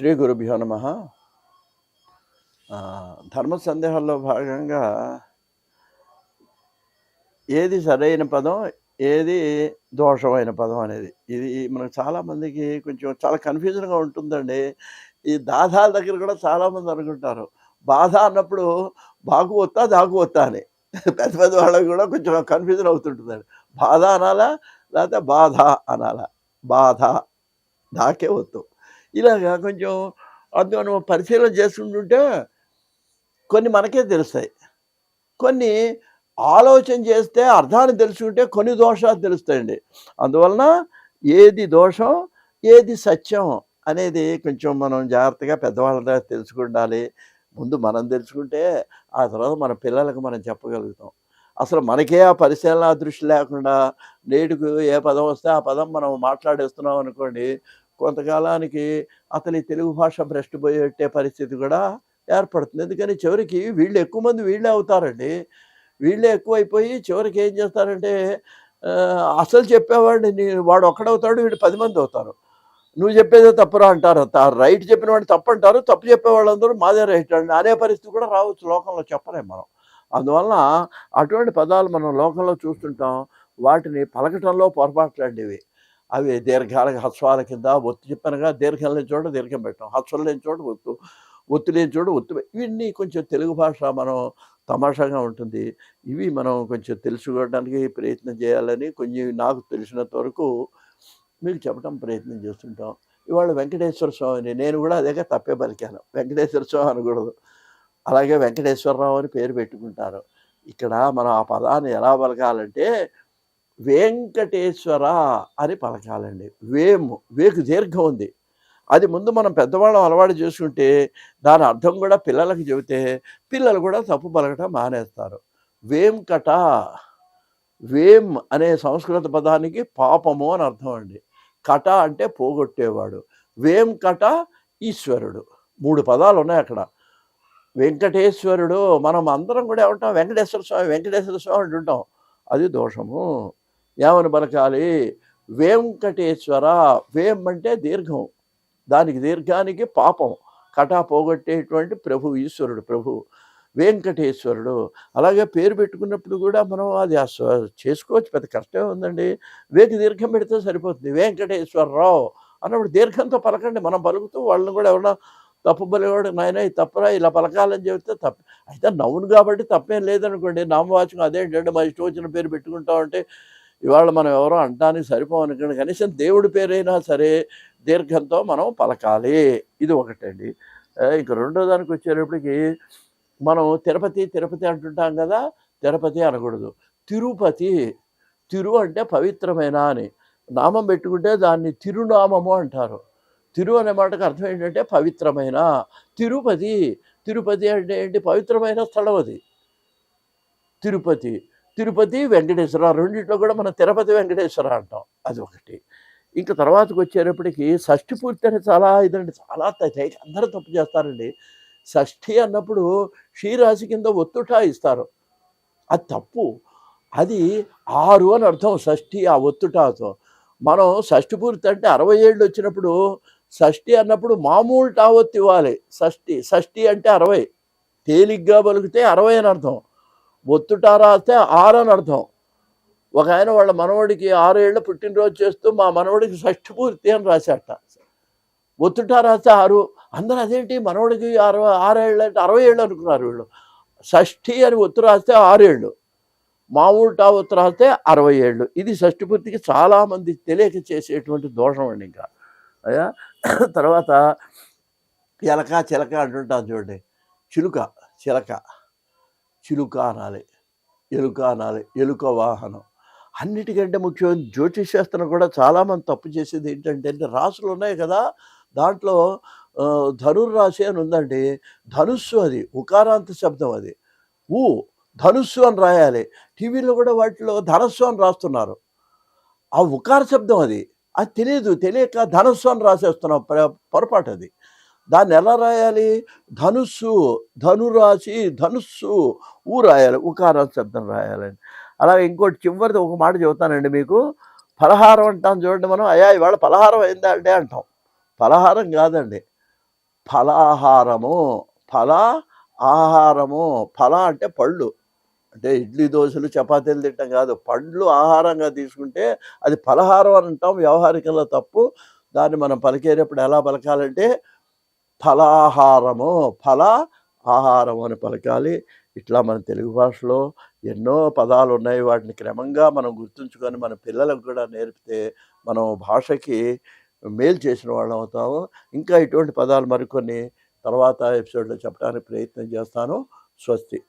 శ్రీ గురుభ్యో నమ ధర్మ సందేహాల్లో భాగంగా ఏది సరైన పదం ఏది దోషమైన పదం అనేది. ఇది మనకు చాలామందికి కొంచెం చాలా కన్ఫ్యూజన్గా ఉంటుందండి. ఈ దాదాల దగ్గర కూడా చాలామంది అనుకుంటారు. బాధ అన్నప్పుడు బాగు వస్తా దాగు అని. పెద్ద పెద్ద వాళ్ళకి కూడా కొంచెం కన్ఫ్యూజన్ అవుతుంటుందండి. బాధ అనాలా లేకపోతే బాధ అనాలా? బాధ దాకే వద్దు. ఇలాగా కొంచెం అది మనం పరిశీలన చేసుకుంటుంటే కొన్ని మనకే తెలుస్తాయి. కొన్ని ఆలోచన చేస్తే అర్థాన్ని తెలుసుకుంటే కొన్ని దోషాలు తెలుస్తాయండి. అందువలన ఏది దోషం ఏది సత్యం అనేది కొంచెం మనం జాగ్రత్తగా పెద్దవాళ్ళ దగ్గర తెలుసుకుండాలి. ముందు మనం తెలుసుకుంటే ఆ తర్వాత మన పిల్లలకు మనం చెప్పగలుగుతాం. అసలు మనకే ఆ పరిశీలన దృష్టి లేకుండా నేటికి ఏ పదం వస్తే ఆ పదం మనం మాట్లాడేస్తున్నాం అనుకోండి కొంతకాలానికి అతని తెలుగు భాష భ్రష్టుపోయేట్టే పరిస్థితి కూడా ఏర్పడుతుంది. ఎందుకని చివరికి వీళ్ళు ఎక్కువ మంది వీళ్ళే అవుతారండి. వీళ్ళే ఎక్కువైపోయి చివరికి ఏం చేస్తారంటే అసలు చెప్పేవాడిని నేను వాడు ఒక్కడవుతాడు వీడు పది మంది అవుతారు. నువ్వు చెప్పేదే తప్పురా అంటారు. రైట్ చెప్పిన వాడిని తప్పు అంటారు తప్పు చెప్పేవాళ్ళందరూ మాదే రైట్ అండి అనే పరిస్థితి కూడా రావచ్చు లోకంలో చెప్పలేం మనం. అందువలన అటువంటి పదాలు మనం లోకంలో చూస్తుంటాం వాటిని పలకటంలో పొరపాట్లాంటివి అవి దీర్ఘాల హస్వాల కింద ఒత్తు చెప్పానుగా దీర్ఘం లేని చోట దీర్ఘం పెట్టాం హస్వం లేని చోట ఒత్తు ఒత్తు లేని చోట ఒత్తు ఇవన్నీ కొంచెం తెలుగు భాష మనం తమాషాగా ఉంటుంది. ఇవి మనం కొంచెం తెలుసుకోవడానికి ప్రయత్నం చేయాలని కొంచెం నాకు తెలిసినంత వరకు మీకు చెప్పడం ప్రయత్నం చేస్తుంటాం. ఇవాళ వెంకటేశ్వర స్వామిని నేను కూడా అదేగా తప్పే పలికాను. వెంకటేశ్వర స్వామి అనకూడదు. అలాగే వెంకటేశ్వరరావు అని పేరు పెట్టుకుంటారు. ఇక్కడ మనం ఆ పదాన్ని ఎలా పలకాలంటే వెంకటేశ్వర అని పలకాలండి. వేము వేకు దీర్ఘం ఉంది. అది ముందు మనం పెద్దవాళ్ళం అలవాటు చేసుకుంటే దాని అర్థం కూడా పిల్లలకు చెబితే పిల్లలు కూడా తప్పు పలకటం మానేస్తారు. వేంకట వేం అనే సంస్కృత పదానికి పాపము అని అర్థం అండి. కట అంటే పోగొట్టేవాడు. వేంకట ఈశ్వరుడు. మూడు పదాలు ఉన్నాయి అక్కడ. వెంకటేశ్వరుడు మనం అందరం కూడా ఏమంటాం వెంకటేశ్వర స్వామి వెంకటేశ్వర స్వామి అంటుంటాం. అది దోషము. ఏమని పలకాలి వేంకటేశ్వర వేం అంటే దీర్ఘం. దానికి దీర్ఘానికి పాపం. కటా పోగొట్టేటువంటి ప్రభు ఈశ్వరుడు ప్రభు వెంకటేశ్వరుడు. అలాగే పేరు పెట్టుకున్నప్పుడు కూడా మనం అది చేసుకోవచ్చు. పెద్ద కష్టమే ఉందండి. వేకి దీర్ఘం పెడితే సరిపోతుంది. వెంకటేశ్వరరావు అన్నప్పుడు దీర్ఘంతో పలకండి. మనం పలుకుతూ వాళ్ళని కూడా ఎవరన్నా తప్పు బలివాడు నాయన ఇది తప్పరా ఇలా పలకాలని చెబితే తప్పు. అయితే నవ్వును కాబట్టి తప్పేం లేదనుకోండి. నామవాచకం అదేంటంటే మా ఇష్టం వచ్చిన పేరు పెట్టుకుంటామంటే ఇవాళ మనం ఎవరో అంటానికి సరిపోవనుకోండి కనీసం దేవుడి పేరైనా సరే దీర్ఘంతో మనం పలకాలి. ఇది ఒకటండి. ఇంక రెండో దానికి వచ్చేటప్పటికి మనం తిరుపతి తిరుపతి అంటుంటాం కదా తిరుపతి అనకూడదు. తిరుపతి తిరు అంటే పవిత్రమైన అని. నామం పెట్టుకుంటే దాన్ని తిరునామము అంటారు. తిరు అనే మాటకు అర్థం ఏంటంటే పవిత్రమైన? తిరుపతి తిరుపతి అంటే ఏంటి? పవిత్రమైన స్థలం అది. తిరుపతి. తిరుపతి వెంకటేశ్వర రెండింటిలో కూడా మనం తిరుపతి వెంకటేశ్వర అంటాం. అది ఒకటి. ఇంకా తర్వాతకు వచ్చేటప్పటికి షష్ఠి పూర్తి అనేది చాలా ఇదండి చాలా త- అందరూ తప్పు చేస్తారండి. షష్ఠి అన్నప్పుడు క్షీరాశి కింద ఒత్తుట ఇస్తారు. అది తప్పు. అది ఆరు అని అర్థం షష్ఠి ఆ ఒత్తుటాతో. మనం షష్ఠి పూర్తి అంటే అరవై ఏళ్ళు వచ్చినప్పుడు షష్ఠి అన్నప్పుడు మామూలు టావొత్తు ఇవ్వాలి. షష్ఠి షష్ఠి అంటే అరవై. తేలిగ్గా పలికితే అరవై అని అర్థం. ఒత్తుటా రాస్తే ఆరు అని అర్థం. ఒక ఆయన వాళ్ళ మనవడికి ఆరేళ్ళు పుట్టినరోజు చేస్తూ మా మనవడికి షష్ఠి పూర్తి అని రాశాట. ఒత్తుట రాస్తే ఆరు. అందరూ అదేంటి? మనవడికి అరవై ఆరేళ్ళు అంటే అరవై ఏళ్ళు అనుకున్నారు వీళ్ళు. షష్ఠి అని ఒత్తు రాస్తే ఆరేళ్ళు మామూలు టా ఒత్తు రాస్తే అరవై ఏళ్ళు. ఇది షష్ఠి పూర్తికి చాలామంది తెలియక చేసేటువంటి దోషం అండి ఇంకా. అయ్యా? తర్వాత ఎలక చిలక అంటుంటాను చూడండి. చిలుక చిలక. చిలుక అనాలి ఎలుక అనాలి ఎలుక వాహనం. అన్నిటికంటే ముఖ్యమైన జ్యోతిషాస్త్రం కూడా చాలామంది తప్పు చేసేది ఏంటంటే అంటే రాసులు ఉన్నాయి కదా దాంట్లో ధనుర్రాశి అని ఉందండి ధనుస్సు అది ఉకారాంత శబ్దం అది. ఊ ధనుస్సు అని రాయాలి. టీవీలో కూడా వాటిలో ధనస్సు అని రాస్తున్నారు. ఆ ఉకార శబ్దం అది. అది తెలియదు తెలియక ధనస్సు అని రాసేస్తున్నాం పొర- పొరపాటు అది. దాన్ని ఎలా రాయాలి? ధనుస్సు ధనురాశి ధనుస్సు ఊ రాయాలి ఉకార శబ్దం రాయాలని. అలాగే ఇంకోటి చివరిది ఒక మాట చెబుతానండి మీకు. ఫలహారం అంటాం చూడండి మనం. అయ్యా ఇవాళ ఫలహారం అయిందా అంటే అంటాం. ఫలహారం కాదండి. ఫలాహారము ఫల ఆహారము. ఫల అంటే పళ్ళు. అంటే ఇడ్లీ దోశలు చపాతీలు తింటాం కాదు. పండ్లు ఆహారంగా తీసుకుంటే అది ఫలహారం అని అంటాం. వ్యవహారికంలో తప్పు. దాన్ని మనం పలికేటప్పుడు ఎలా పలకాలంటే ఫలాహారము ఫల ఆహారం అని పలకాలి. ఇట్లా మన తెలుగు భాషలో ఎన్నో పదాలు ఉన్నాయి. వాటిని క్రమంగా మనం గుర్తుంచుకొని మన పిల్లలకు కూడా నేర్పితే మనం భాషకి మేలు చేసిన వాళ్ళం అవుతాము. ఇంకా ఇటువంటి పదాలు మరికొన్ని తర్వాత ఎపిసోడ్లో చెప్పడానికి ప్రయత్నం చేస్తాను. స్వస్తి.